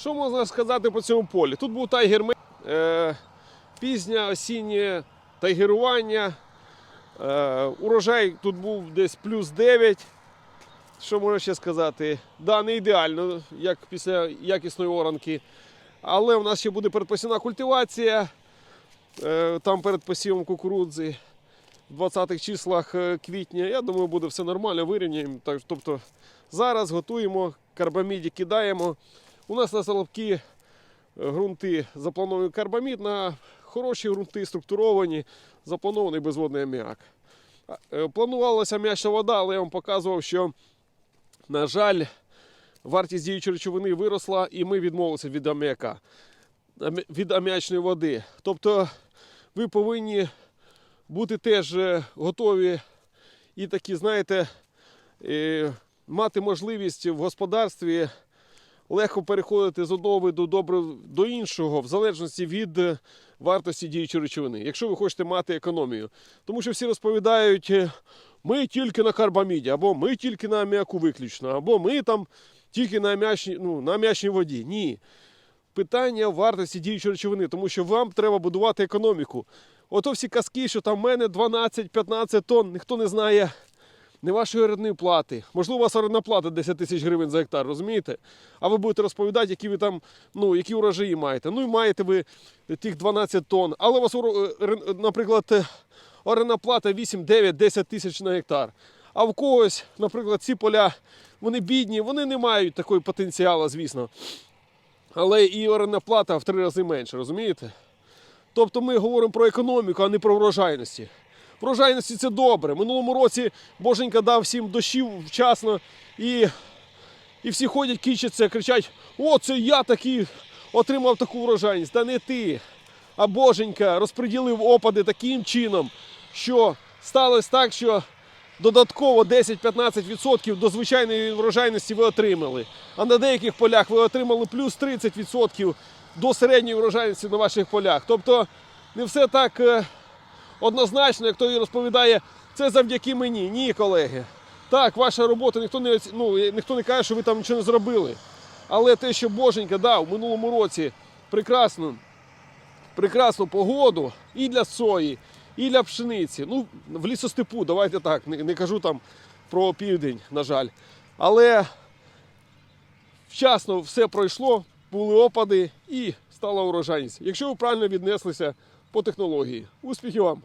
Що можна сказати по цьому полі? Тут був тайгер е, пізнє осіннє тайгерування. Е, урожай тут був десь плюс 9. Що можна ще сказати? Да, не ідеально, як після якісної оранки. Але у нас ще буде передпосівна культивація. Е, там перед посівом кукурудзи в 20-х числах е, квітня. Я думаю, буде все нормально, вирівняємо. Тобто зараз готуємо, карбаміді кидаємо. У нас на соловки е, ґрунти запланований карбамід, на хороші ґрунти структуровані, запланований безводний аміак. Е, Планувалася м'ячна вода, але я вам показував, що, на жаль, вартість діючої речовини виросла і ми відмовилися від аміака, від аміачної води. Тобто ви повинні бути теж е, готові і такі, знаєте, е, мати можливість в господарстві легко переходити з одного виду добрив до іншого, в залежності від е, вартості діючої речовини, якщо ви хочете мати економію. Тому що всі розповідають, е, ми тільки на карбаміді, або ми тільки на аміаку виключно, або ми там тільки на аміачній, ну, на аміачній воді. Ні. Питання вартості діючої речовини, тому що вам треба будувати економіку. Ото всі казки, що там в мене 12-15 тонн, ніхто не знає не вашої орендної плати. Можливо, у вас орендна плата 10 тисяч гривень за гектар, розумієте? А ви будете розповідати, які ви там, ну, які урожаї маєте. Ну і маєте ви тих 12 тонн. Але у вас, е, наприклад, е, орендна плата 8, 9, 10 тисяч на гектар. А в когось, наприклад, ці поля, вони бідні, вони не мають такої потенціалу, звісно. Але і орендна плата в три рази менше, розумієте? Тобто ми говоримо про економіку, а не про врожайності. Врожайності це добре. Минулому році Боженька дав всім дощів вчасно і, і всі ходять, кічаться, кричать: о, це я такий отримав таку врожайність. Та не ти. А Боженька розподілив опади таким чином, що сталося так, що додатково 10-15% до звичайної врожайності ви отримали. А на деяких полях ви отримали плюс 30% до середньої врожайності на ваших полях. Тобто не все так е, однозначно, як той розповідає, це завдяки мені. Ні, колеги. Так, ваша робота, ніхто не, ну, ніхто не каже, що ви там нічого не зробили. Але те, що Боженька дав у минулому році прекрасну, прекрасну погоду і для сої, і для пшениці. Ну, в лісостепу, давайте так, не, не кажу там про південь, на жаль. Але вчасно все пройшло, були опади і стала урожайність. Якщо ви правильно віднеслися по технології. Успіхів вам!